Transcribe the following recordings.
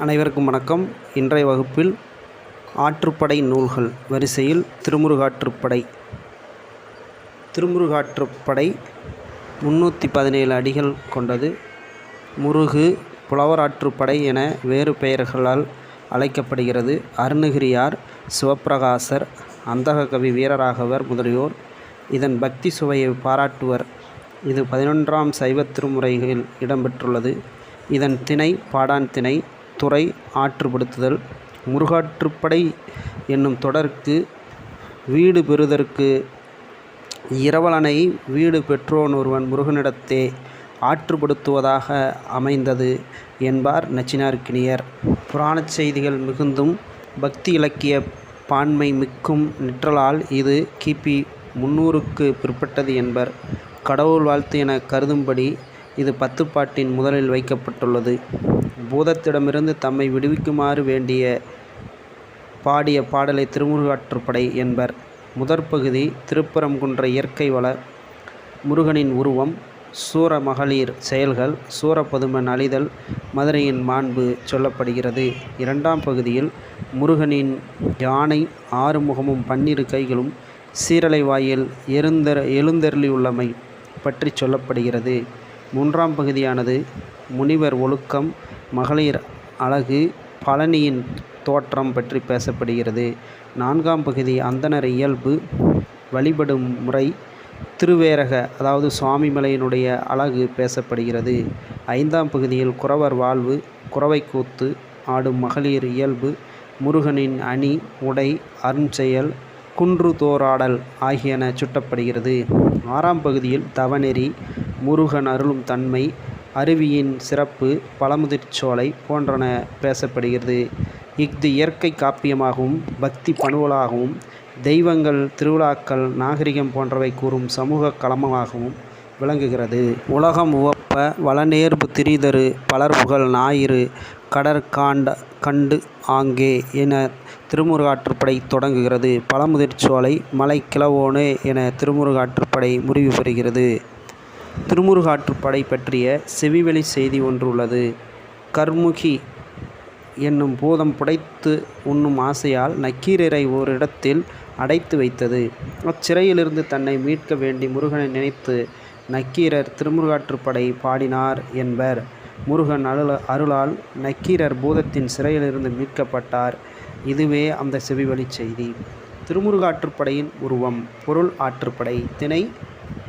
அனைவருக்கும் வணக்கம். இன்றைய வகுப்பில் ஆற்றுப்படை நூல்கள் வரிசையில் திருமுருகாற்றுப்படை. திருமுருகாற்றுப்படை முந்நூற்றி பதினேழு அடிகள் கொண்டது. முருகு புலவராற்றுப்படை என வேறு பெயர்களால் அழைக்கப்படுகிறது. அருணகிரியார் சிவப்பிரகாசர் அந்தககவி வீரராகவர் முதலியோர் இதன் பக்தி சுவையை பாராட்டுவர். இது பதினொன்றாம் சைவத் திருமுறைகளில் இடம்பெற்றுள்ளது. இதன் திணை பாடான் திணை துறை ஆற்றுப்படுத்துதல் முருகாற்றுப்படை என்னும் தொடருக்கு வீடு பெறுதற்கு இரவலனை வீடு பெற்றோன் ஒருவன் முருகனிடத்தே ஆற்றுப்படுத்துவதாக அமைந்தது என்பார் நச்சினார்க்கினியர் புராணச் செய்திகள் மிகுந்தும் பக்தி இலக்கிய பான்மை மிக்கும் நிற்றலால் இது கிபி முன்னூறுக்கு பிற்பட்டது என்பர். கடவுள் வாழ்த்து என கருதும்படி இது பத்துப்பாட்டின் முதலில் வைக்கப்பட்டுள்ளது. பூதத்திடமிருந்து தம்மை விடுவிக்குமாறு வேண்டிய பாடிய பாடலை திருமுருகாற்றுப்படை என்பர். முதற்பகுதி திருப்பரங்குன்ற இயற்கை வள முருகனின் உருவம் சூர மகளிர் செயல்கள் சூரபதுமன் அழிதல் மதுரையின் மாண்பு சொல்லப்படுகிறது. இரண்டாம் பகுதியில் முருகனின் யானை ஆறுமுகமும் பன்னிரு கைகளும் சீரலை வாயில் எருந்தர் எழுந்தருளியுள்ளமை பற்றி சொல்லப்படுகிறது. மூன்றாம் பகுதியானது முனிவர் ஒழுக்கம் மகளிர் அழகு பழனியின் தோற்றம் பற்றி பேசப்படுகிறது. நான்காம் பகுதி அந்தணர் இயல்பு வழிபடும் முறை திருவேரக அதாவது சுவாமிமலையினுடைய அழகு பேசப்படுகிறது. ஐந்தாம் பகுதியில் குறவர் வாழ்வு குறவை கூத்து ஆடும் மகளிர் இயல்பு முருகனின் அணி உடை அருஞ்செயல் குன்று தோராடல் ஆகியன சுட்டப்படுகிறது. ஆறாம் பகுதியில் தவநெறி முருகன் அருளும் தன்மை அருவியின் சிறப்பு பழமுதிர்ச்சோலை போன்றன பேசப்படுகிறது. இஃது இயற்கை காப்பியமாகவும் பக்தி பணுவலாகவும் தெய்வங்கள் திருவிழாக்கள் நாகரிகம் போன்றவை கூறும் சமூக களமாகவும் விளங்குகிறது. உலகம் உவப்ப வளநேர்பு திரிதரு பலர்புகழ் ஞாயிறு கடற்காண்ட கண்டு ஆங்கே என திருமுருகாற்றுப்படை தொடங்குகிறது. பழமுதிர்ச்சோலை மலை கிளவோனே என திருமுருகாற்றுப்படை முடிவு பெறுகிறது. திருமுருகாற்றுப்படை பற்றிய செவிவெளி செய்தி ஒன்று உள்ளது. கர்முகி என்னும் பூதம் புடைத்து உண்ணும் ஆசையால் நக்கீரரை ஓரிடத்தில் அடைத்து வைத்தது. அச்சிறையிலிருந்து தன்னை மீட்க வேண்டி முருகனை நினைத்து நக்கீரர் திருமுருகாற்றுப்படை பாடினார் என்பர். முருகன் அருள அருளால் நக்கீரர் பூதத்தின் சிறையிலிருந்து மீட்கப்பட்டார். இதுவே அந்த செவிவழி செய்தி. திருமுருகாற்றுப்படையின் உருவம் பொருள் ஆற்றுப்படை திணை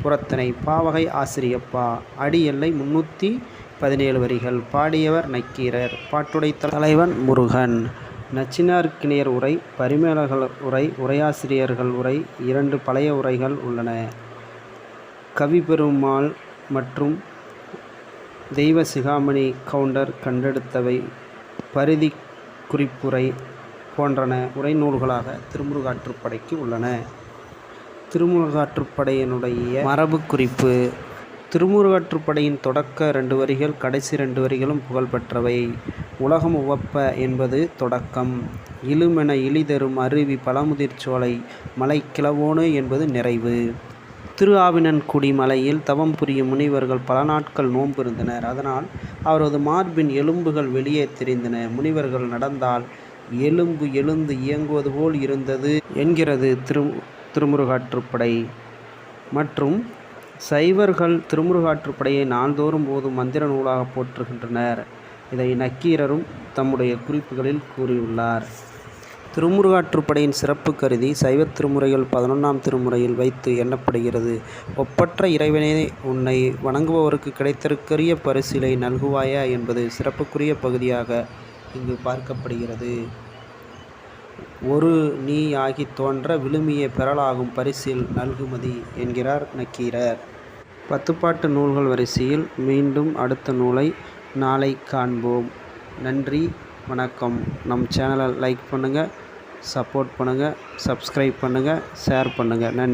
புறத்தனை பாவகை ஆசிரியப்பா. அடி எல்லை முன்னூற்றி பதினேழு வரிகள். பாடியவர் நக்கீரர். பாட்டுடை தலைவன் முருகன். நச்சினார்க்கினியர் உரை பரிமேலர்கள் உரை உரையாசிரியர்கள் உரை இரண்டு பழைய உரைகள் உள்ளன. கவிபெருமாள் மற்றும் தெய்வ சிகாமணி கவுண்டர் கண்டெடுத்தவை. பரிதி குறிப்புரை போன்றன. உரைநூல்களாக திருமுருகாற்றுப்படைக்கு உள்ளன. திருமுருகாற்றுப்படையினுடைய மரபு குறிப்பு திருமுருகாற்றுப்படையின் தொடக்க ரெண்டு வரிகள் கடைசி ரெண்டு வரிகளும் புகழ்பெற்றவை உலகம் உவப்ப என்பது தொடக்கம். இழுமென இழிதரும் அருவி பழமுதிர்ச்சோலை மலை கிளவோனு என்பது நிறைவு. திரு ஆவினன்குடி மலையில் தவம் புரியும் முனிவர்கள் பல நாட்கள் நோம்பிருந்தனர் அதனால் அவரது மார்பின் எலும்புகள் வெளியே தெரிந்தன. முனிவர்கள் நடந்தால் எலும்பு எழுந்து இயங்குவது போல் இருந்தது என்கிறது திரு திருமுருகாற்றுப்படை மற்றும் சைவர்கள் திருமுருகாற்றுப்படையை நாள்தோறும் போதும் மந்திர நூலாக போற்றுகின்றனர். இதை நக்கீரரும் தம்முடைய குறிப்புகளில் கூறியுள்ளார். திருமுருகாற்றுப்படையின் சிறப்பு கருதி சைவத் திருமுறைகள் பதினொன்றாம் திருமுறையில் வைத்து எண்ணப்படுகிறது. ஒப்பற்ற இறைவனே உன்னை வணங்குபவருக்கு கிடைத்திருக்கரிய பரிசிலை நல்குவாயா என்பது சிறப்புக்குரிய பகுதியாக இங்கு பார்க்கப்படுகிறது. ஒரு நீ ஆகித் தோன்ற விழுமிய பெறலாகும் பரிசில் நல்குமதி என்கிறார் நக்கீரர். பத்துப்பாட்டு நூல்கள் வரிசையில் மீண்டும் அடுத்த நூலை நாளை காண்போம். நன்றி வணக்கம். நம் சேனலை லைக் பண்ணுங்கள் சப்போர்ட் பண்ணுங்கள் சப்ஸ்கிரைப் பண்ணுங்கள் ஷேர் பண்ணுங்கள் நன்றி.